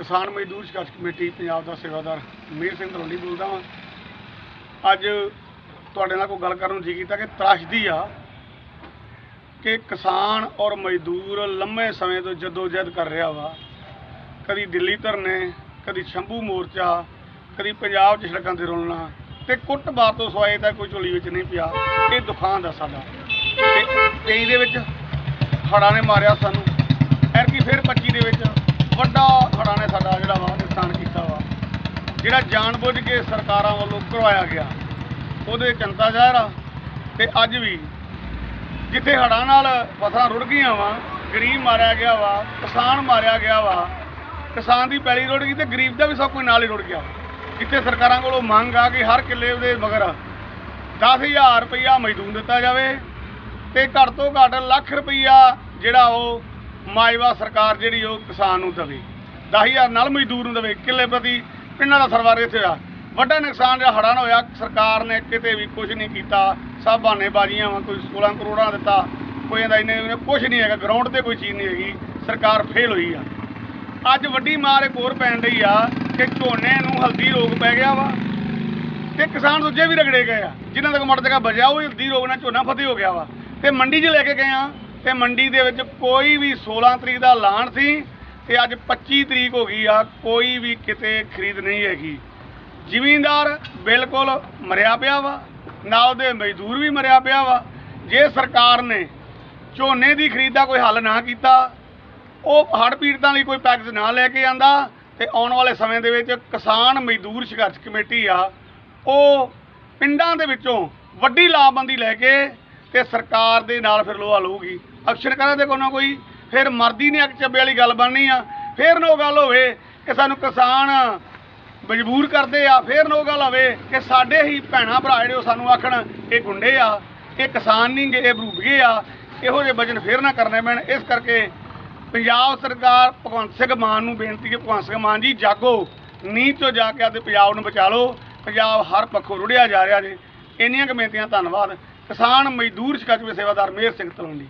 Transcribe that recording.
ਕਿਸਾਨ ਮਜ਼ਦੂਰ ਸੰਘਰਸ਼ ਕਮੇਟੀ ਪੰਜਾਬ ਦਾ ਸੇਵਾਦਾਰ ਮੀਰ ਸਿੰਘ ਧਰੋਲੀ ਬੋਲਦਾ ਹਾਂ ਅੱਜ ਤੁਹਾਡੇ ਨਾਲ ਕੋਈ ਗੱਲ ਕਰਨ ਨੂੰ ਜੀ ਕੀਤਾ ਕਿ ਤਰਾਸ਼ਦੀ ਆ ਕਿ ਕਿਸਾਨ ਔਰ ਮਜ਼ਦੂਰ ਲੰਮੇ ਸਮੇਂ ਤੋਂ ਜਦੋਜਹਿਦ ਕਰ ਰਿਹਾ ਵਾ। ਕਦੀ ਦਿੱਲੀ ਧਰਨੇ, ਕਦੀ ਸ਼ੰਭੂ ਮੋਰਚਾ, ਕਦੀ ਪੰਜਾਬ 'ਚ ਸੜਕਾਂ ਤੇ ਰੋਲਣਾ ਤੇ ਕੁੱਟਮਾਰ ਤੋਂ ਸਵਾਏ ਤਾਂ ਕੋਈ ਝੋਲੀ ਵਿੱਚ ਨਹੀਂ ਪਿਆ। ਇਹ ਦੁਖਾਂ ਦਾ ਸਾਡਾ। ਤੇ ਤੇਈ ਦੇ ਵਿੱਚ ਹੜ੍ਹਾਂ ਨੇ ਮਾਰਿਆ ਸਾਨੂੰ। ਐਰਕੀ ਫਿਰ 25 ਦੇ ਵਿੱਚ ਵੱਡਾ ਹੜ੍ਹਾਂ ਨੇ ਸਾਡਾ ਜਿਹੜਾ ਵਾ ਨੁਕਸਾਨ ਕੀਤਾ ਵਾ। ਜਿਹੜਾ ਜਾਣਬੁੱਝ ਕੇ ਸਰਕਾਰਾਂ ਵੱਲੋਂ ਕਰਵਾਇਆ ਗਿਆ, ਉਹਦੇ ਚਿੰਤਾ ਜ਼ਾਹਿਰ ਆ। ਤੇ ਅੱਜ ਵੀ ਜਿੱਥੇ ਹੜ੍ਹਾਂ ਨਾਲ ਫਸਲਾਂ ਰੁੜ ਗਈਆਂ ਵਾ, ਗਰੀਬ ਮਾਰਿਆ ਗਿਆ ਵਾ, ਕਿਸਾਨ ਮਾਰਿਆ ਗਿਆ ਵਾ, ਕਿਸਾਨ ਦੀ ਪੈਲੀ ਰੁੜ ਗਈ ਤੇ ਗਰੀਬ ਦਾ ਵੀ ਸਭ ਕੁਝ ਨਾਲ ਹੀ ਰੁੜ ਗਿਆ। ਜਿੱਥੇ ਸਰਕਾਰਾਂ ਕੋਲੋਂ ਮੰਗ ਆ ਕਿ ਹਰ ਕਿੱਲੇ ਦੇ ਮਗਰ 10000 ਰੁਪਇਆ ਮਜ਼ਦੂਰ ਦਿੱਤਾ ਜਾਵੇ ਤੇ ਘੱਟ ਤੋਂ ਘੱਟ ਲੱਖ ਰੁਪਈਆ ਜਿਹੜਾ ਉਹ ਮਾਇਵਾ ਸਰਕਾਰ ਜਿਹੜੀ ਉਹ ਕਿਸਾਨ ਨੂੰ ਦੇਵੇ। 10000 ਨਾਲ ਮਜ਼ਦੂਰ ਨੂੰ ਦੇਵੇ। ਕਿੱਲੇ ਪ੍ਰਤੀ ਪਿੰਡਾਂ ਦਾ ਸਰਵਾਰ ਇੱਥੇ ਹੋਇਆ। ਵੱਡਾ ਨੁਕਸਾਨ ਜਿਹੜਾ ਹੜ੍ਹਾਂ ਨਾਲ ਹੋਇਆ, ਸਰਕਾਰ ਨੇ ਕਿਤੇ ਵੀ ਕੁਝ ਨਹੀਂ ਕੀਤਾ। ਸਭ ਬਹਾਨੇ ਬਾਜ਼ੀਆਂ ਵਾ, ਕੋਈ 16 ਕਰੋੜਾਂ ਦਿੱਤਾ। ਕੋਈ ਇਹਦਾ ਇਹਨੇ ਕੁਝ ਨਹੀਂ ਹੈਗਾ ਗਰਾਊਂਡ ਤੇ ਕੋਈ ਚੀਜ਼ ਨਹੀਂ ਹੈਗੀ। ਸਰਕਾਰ ਫੇਲ ਹੋਈ ਆ। ਅੱਜ ਵੱਡੀ ਮਾਰ ਇੱਕ ਹੋਰ ਪੈਣ ਡਈ ਆ ਕਿ ਝੋਨੇ ਨੂੰ ਹਲਦੀ ਰੋਗ ਪੈ ਗਿਆ ਵਾ ਤੇ ਕਿਸਾਨ ਦੂਜੇ ਵੀ ਰਗੜੇ ਗਏ ਆ। ਜਿਨ੍ਹਾਂ ਦਾ ਮੋਟਰ ਜਗ੍ਹਾ ਬਚਿਆ, ਉਹ ਹਲਦੀ ਰੋਗ ਨਾਲ ਝੋਨਾ ਫਤਿਹ ਹੋ ਗਿਆ ਵਾ। ਤੇ ਮੰਡੀ 'ਚ ਲੈ ਕੇ ਗਏ ਆ। ਤੇ ਮੰਡੀ ਦੇ ਵਿੱਚ ਕੋਈ ਵੀ 16 ਤਰੀਕ ਦਾ ਐਲਾਨ ਸੀ ਤੇ ਅੱਜ 25 ਤਰੀਕ ਹੋ ਗਈ ਆ, ਕੋਈ ਵੀ ਕਿਤੇ ਖਰੀਦ ਨਹੀਂ ਹੈਗੀ। ਜ਼ਿਮੀਂਦਾਰ ਬਿਲਕੁਲ ਮਰਿਆ ਪਿਆ ਵਾ, ਨਾਲ ਦੇ ਮਜ਼ਦੂਰ ਵੀ ਮਰਿਆ ਪਿਆ ਵਾ। ਜੇ ਸਰਕਾਰ ਨੇ ਝੋਨੇ ਦੀ ਖਰੀਦ ਦਾ ਕੋਈ ਹੱਲ ਨਾ ਕੀਤਾ, ਉਹ ਹੜ੍ਹ ਪੀੜਤਾਂ ਲਈ ਕੋਈ ਪੈਕੇਜ ਨਾ ਲੈ ਕੇ ਆਂਦਾ ਤੇ ਆਉਣ ਵਾਲੇ ਸਮੇਂ ਦੇ ਵਿੱਚ ਕਿਸਾਨ ਮਜ਼ਦੂਰ ਸੰਘਰਸ਼ ਕਮੇਟੀ ਆ, ਉਹ ਪਿੰਡਾਂ ਦੇ ਵਿੱਚੋਂ ਵੱਡੀ ਲਾਮਬੰਦੀ ਲੈ ਕੇ ਤੇ ਸਰਕਾਰ ਦੇ ਨਾਲ ਫਿਰ ਲੋਹਾ ਲਊਗੀ। ਅਕਸ਼ਨ ਕਰਾਂ ਦੇ ਕੋਈ ਨਾ ਕੋਈ, ਫਿਰ ਮਰਦੀ ਨੇ ਅੱਗ ਚੱਬੇ ਵਾਲੀ ਗੱਲ ਬਣਨੀ ਆ। ਫਿਰ ਨੋ ਗੱਲ ਹੋਵੇ ਕਿ ਸਾਨੂੰ ਕਿਸਾਨ ਮਜਬੂਰ ਕਰਦੇ ਆ। ਫਿਰ ਨੋ ਗੱਲ ਹੋਵੇ ਕਿ ਸਾਡੇ ਹੀ ਭੈਣਾ ਭਰਾ ਜਿਹੜੇ ਉਹ ਸਾਨੂੰ ਆਖਣ, ਇਹ ਗੁੰਡੇ ਆ, ਇਹ ਕਿਸਾਨ ਨਹੀਂ ਗਏ ਬਰੂਬਗੇ ਆ। ਇਹੋ ਜਿਹੇ ਵਜਨ ਫੇਰ ਨਾ ਕਰਨੇ ਪੈਣ। ਇਸ ਕਰਕੇ ਪੰਜਾਬ ਸਰਕਾਰ ਭਗਵੰਤ ਸਿੰਘ ਮਾਨ ਨੂੰ ਬੇਨਤੀ ਹੈ, ਭਗਵੰਤ ਸਿੰਘ ਮਾਨ ਜੀ, ਜਾਗੋ। ਨੀਂਹ ਤੋਂ ਜਾ ਕੇ ਆਪਦੇ ਪੰਜਾਬ ਨੂੰ ਬਚਾ ਲਓ। ਪੰਜਾਬ ਹਰ ਪੱਖੋਂ ਰੁੜਿਆ ਜਾ ਰਿਹਾ ਜੀ। ਇੰਨੀਆਂ ਕੁ ਬੇਨਤੀਆਂ, ਧੰਨਵਾਦ। ਕਿਸਾਨ ਮਜ਼ਦੂਰ ਸ਼ਿਕਾਇਤ ਸੇਵਾਦਾਰ ਮੇਹਰ ਸਿੰਘ ਤਲਵੰਡੀ।